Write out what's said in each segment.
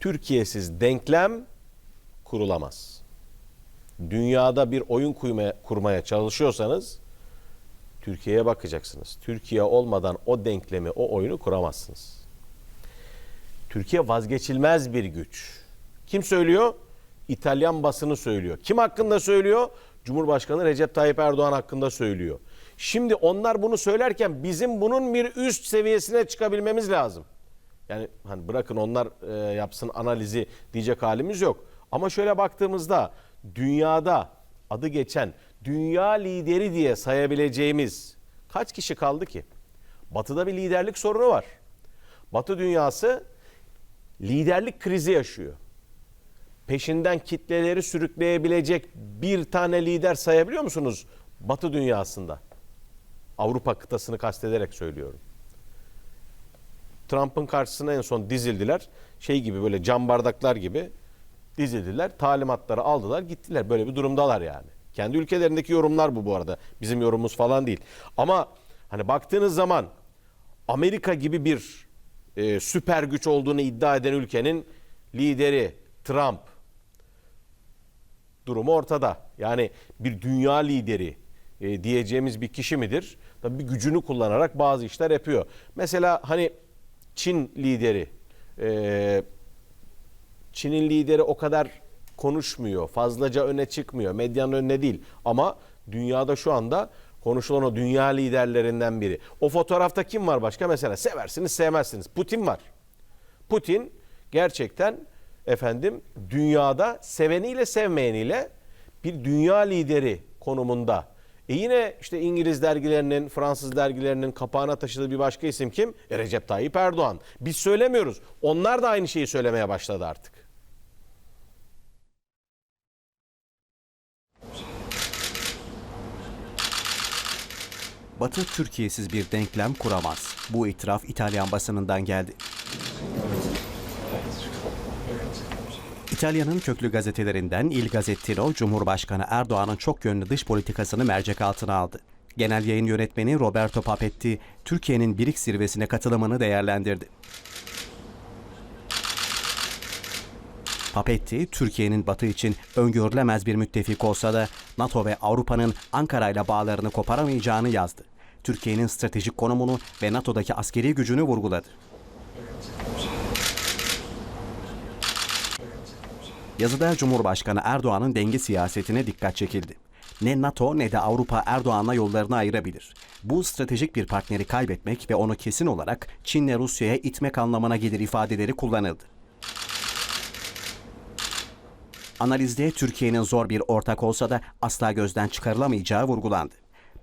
Türkiye'siz denklem kurulamaz. Dünyada bir oyun kurmaya, kurmaya çalışıyorsanız Türkiye'ye bakacaksınız. Türkiye olmadan o denklemi, o oyunu kuramazsınız. Türkiye vazgeçilmez bir güç. Kim söylüyor? İtalyan basını söylüyor. Kim hakkında söylüyor? Cumhurbaşkanı Recep Tayyip Erdoğan hakkında söylüyor. Şimdi onlar bunu söylerken bizim bunun bir üst seviyesine çıkabilmemiz lazım. Yani hani bırakın onlar e, yapsın analizi diyecek halimiz yok. Ama şöyle baktığımızda dünyada adı geçen dünya lideri diye sayabileceğimiz kaç kişi kaldı ki? Batı'da bir liderlik sorunu var. Batı dünyası liderlik krizi yaşıyor. Peşinden kitleleri sürükleyebilecek bir tane lider sayabiliyor musunuz Batı dünyasında? Avrupa kıtasını kastederek söylüyorum. Trump'ın karşısına en son dizildiler. Şey gibi böyle cam bardaklar gibi dizildiler. Talimatları aldılar gittiler. Böyle bir durumdalar yani. Kendi ülkelerindeki yorumlar bu bu arada. Bizim yorumumuz falan değil. Ama hani baktığınız zaman Amerika gibi bir e, süper güç olduğunu iddia eden ülkenin lideri Trump durumu ortada. Yani bir dünya lideri e, diyeceğimiz bir kişi midir? Tabii gücünü kullanarak bazı işler yapıyor. Mesela hani Çin lideri, e, Çin'in lideri o kadar konuşmuyor, fazlaca öne çıkmıyor, medyanın önüne değil. Ama dünyada şu anda konuşulan o dünya liderlerinden biri. O fotoğrafta kim var başka? Mesela seversiniz, sevmezsiniz. Putin var. Putin gerçekten efendim dünyada seveniyle sevmeyeniyle bir dünya lideri konumunda. E yine işte İngiliz dergilerinin, Fransız dergilerinin kapağına taşıdığı bir başka isim kim? E Recep Tayyip Erdoğan. Biz söylemiyoruz. Onlar da aynı şeyi söylemeye başladı artık. Batı Türkiye'siz bir denklem kuramaz. Bu itiraf İtalyan basınından geldi. İtalya'nın köklü gazetelerinden Il Gazzettino, Cumhurbaşkanı Erdoğan'ın çok yönlü dış politikasını mercek altına aldı. Genel yayın yönetmeni Roberto Papetti, Türkiye'nin BRICS zirvesine katılımını değerlendirdi. Papetti, Türkiye'nin Batı için öngörülemez bir müttefik olsa da NATO ve Avrupa'nın Ankara ile bağlarını koparamayacağını yazdı. Türkiye'nin stratejik konumunu ve NATO'daki askeri gücünü vurguladı. Yazıda Cumhurbaşkanı Erdoğan'ın denge siyasetine dikkat çekildi. Ne NATO ne de Avrupa Erdoğan'la yollarını ayırabilir. Bu stratejik bir partneri kaybetmek ve onu kesin olarak Çin'le Rusya'ya itmek anlamına gelir ifadeleri kullanıldı. Analizde Türkiye'nin zor bir ortak olsa da asla gözden çıkarılamayacağı vurgulandı.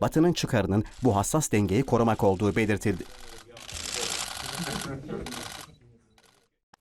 Batı'nın çıkarının bu hassas dengeyi korumak olduğu belirtildi.